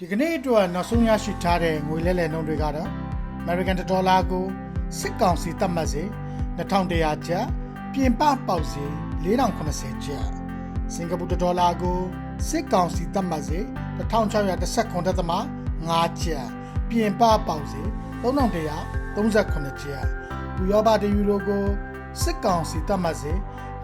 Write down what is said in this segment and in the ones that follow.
ဒီကနေ့အတွက်နောက်ဆုံးရရှိထားတဲ့ငွေလဲလှယ်နှုန်းတွေကတော့ American ဒေါ်လာကိုစစ်ကောင်စီသတ်မှတ်စေ2100ကျပ်ပြင်ပပေါက်စေ4080ကျပ်စင်ကာပူဒေါ်လာကိုစစ်ကောင်စီသတ်မှတ်စေ1619.5ကျပ်ပြင်ပပေါက်စေ3138ကျပ်ဥရောပတယူရိုကိုစစ်ကောင်စီသတ်မှတ်စေ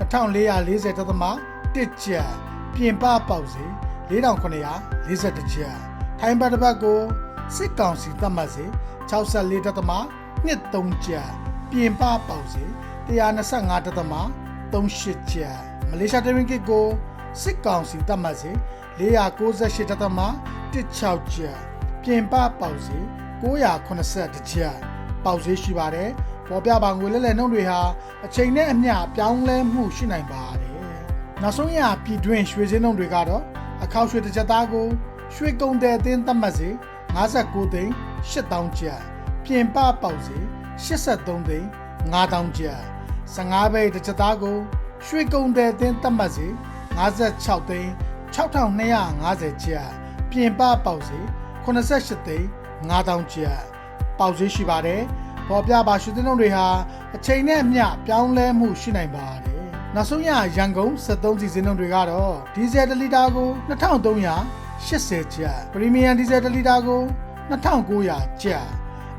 2440.1ကျပ်ပြင်ပပေါက်စေ4940ကျပ် ထိုင်းဘတ်တစ်ပတ်ကိုစစ်ကောင်စီသတ်မှတ်စေ64.23ကျပ်ပြင်ပပေါက်စေ125.38ကျပ်မလေးရှားတရင်ကစ်ကိုစစ်ကောင်စီသတ်မှတ်စေ498.16ကျပ်ပြင်ပပေါက်စေ980ကျပ်ပေါက်စေရှိပါတယ်ပေါ်ပြပါငွေလဲလဲနှုန်းတွေဟာအချိန်နဲ့အမျှပြောင်းလဲမှုရှိနိုင်ပါတယ်နောက်ဆုံးရပြည်တွင်းရွှေစင်းနှုန်းတွေကတော့အခောက်ရွှေတစ်ချက်သားကို ရွှေကုန်တဲ့အသင်းသတ်မှတ်စေ59သိန်း8000ကျပ်ပြင်ပပေါက်စေ83သိန်း9000ကျပ်15ဘိတ်တစ်ချက်သားကိုရွှေကုန်တဲ့အသင်းသတ်မှတ်စေ56သိန်း6250ကျပ်ပြင်ပပေါက်စေ88သိန်း9000ကျပ်ပေါက်စေရှိပါတယ်ပေါ်ပြပါရွှေသင်းနှုန်းတွေဟာအချိန်နဲ့အမျှပြောင်းလဲမှုရှိနိုင်ပါတယ်နောက်ဆုံးရရန်ကုန်73စီစဉ်နှုန်းတွေကတော့ဒီဇယ်1လီတာကို 2380ကျပ်ပရီမီယံဒီဇယ်1လီတာကို2900ကျပ်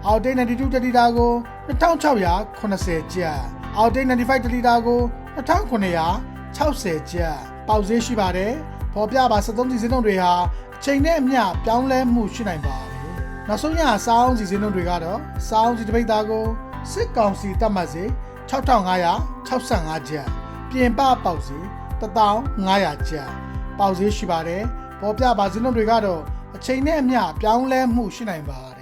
အော်တိတ်92တလီတာကို2680ကျပ်အော်တိတ်95တလီတာကို2960ကျပ်ပေါက်ဈေးရှိပါတယ်ပေါ်ပြပါ73စီစဉ်နှုန်းတွေဟာအချိန်နဲ့အမျှပြောင်းလဲမှုရှိနိုင်ပါတယ်နောက်ဆုံးရစောင်းစီစဉ်နှုန်းတွေကတော့စောင်းစီတစ်ပိတ်သားကိုစစ်ကောင်စီတတ်မှတ်စေ6565ကျပ်ပြင်ပပေါက်စီ1500ကျပ်ပေါက်ဈေးရှိပါတယ် ပေါ်ပြပါစင်းတို့တွေကတော့အချိန်နဲ့အမျှပြောင်းလဲမှုရှိနိုင်ပါတယ်